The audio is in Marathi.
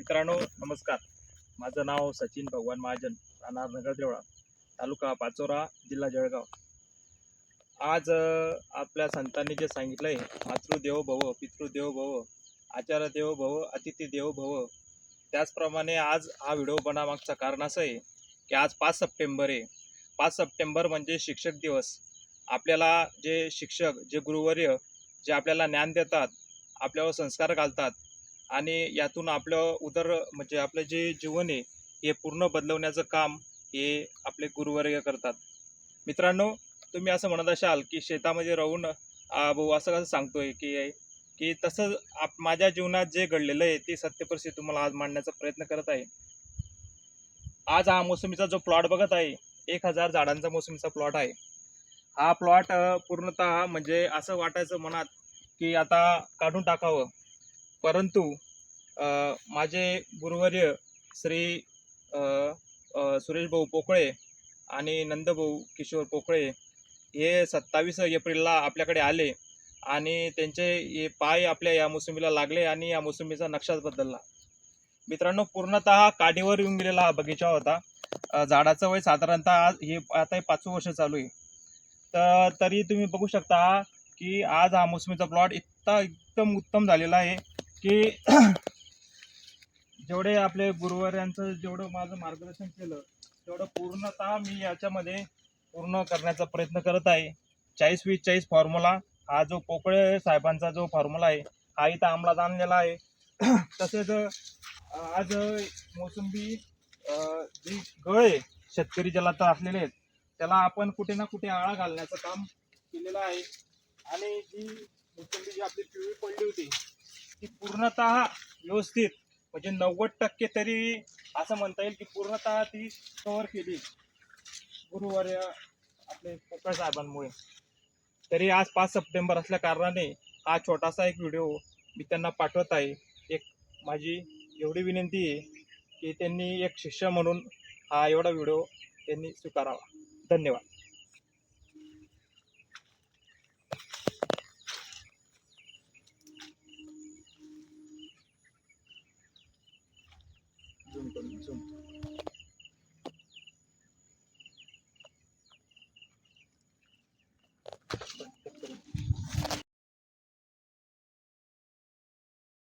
मित्रांनो नमस्कार. माझं नाव सचिन भगवान महाजन राहणार नगर देवळा तालुका पाचोरा जिल्हा जळगाव. आज आपल्या संतांनी जे सांगितलं आहे मातृदेवो भव पितृदेव भव आचार्य देवो भव अतिथी देवो भव त्याचप्रमाणे आज हा व्हिडिओ बनामागचं कारण असं आहे की आज पाच सप्टेंबर आहे. पाच सप्टेंबर म्हणजे शिक्षक दिवस. आपल्याला जे शिक्षक जे गुरुवर्य जे आपल्याला ज्ञान देतात आपल्यावर संस्कार घालतात आणि यातून आपलं उदर म्हणजे आपलं जे जीवन आहे हे पूर्ण बदलवण्याचं काम हे आपले गुरुवर्य करतात. मित्रांनो तुम्ही असं म्हणत असाल की शेतामध्ये राहून भाऊ असं कसं सांगतोय की की तसं आप माझ्या जीवनात जे घडलेलं आहे ते सत्यपरिस्थिती तुम्हाला आज मांडण्याचा प्रयत्न करत आहे. आज हा मोसमीचा जो प्लॉट बघत आहे एक हजार झाडांचा मोसमीचा प्लॉट आहे. हा प्लॉट पूर्णतः म्हणजे असं वाटायचं मनात की आता काढून टाकावं. परंतु माझे गुरुवर्य श्री सुरेशभाऊ सुरेश भाऊ पोकळे आणि नंदभाऊ किशोर पोकळे हे सत्तावीस एप्रिलला आपल्याकडे आले आणि त्यांचे हे पाय आपल्या या मोसंबीला लागले आणि या मोसंबीचा नक्षाच बदलला. मित्रांनो पूर्णतः काडीवर येऊन गेलेला हा बगीचा होता. झाडाचं वय साधारणतः आज हे आता हे पाचवं वर्ष चालू आहे. तर तरी तुम्ही बघू शकता की आज हा मोसमीचा प्लॉट इतका एकदम उत्तम झालेला आहे. की जेवढे आपले गुरुवाऱ्यांचं जेवढं माझं मार्गदर्शन केलं तेवढं पूर्णतः मी याच्यामध्ये पूर्ण करण्याचा प्रयत्न करत आहे. चाळीस वीस चाळीस फॉर्म्युला हा जो पोकळे साहेबांचा जो फॉर्म्युला आहे हा इथं अंमलात आणलेला आहे. तसेच आज मोसंबी जी गळ आहे शेतकरी ज्याला तर असलेले आहेत त्याला आपण कुठे ना कुठे आळा घालण्याचं काम केलेलं आहे. आणि जी मोसंबी जी आपली पिवळी पडली होती पूर्णतः व्यवस्थित. म्हणजे नव्वद टक्के तरी असं म्हणता येईल की पूर्णतः ती कव्हर केली. गुरुवार आपले पोकळ साहेबांमुळे. तरी आज पाच सप्टेंबर असल्या कारणाने हा छोटासा एक व्हिडिओ मी त्यांना पाठवत आहे. एक माझी एवढी विनंती आहे की त्यांनी एक शिष्य म्हणून हा एवढा व्हिडिओ त्यांनी स्वीकारावा. धन्यवाद. পর্যন্ত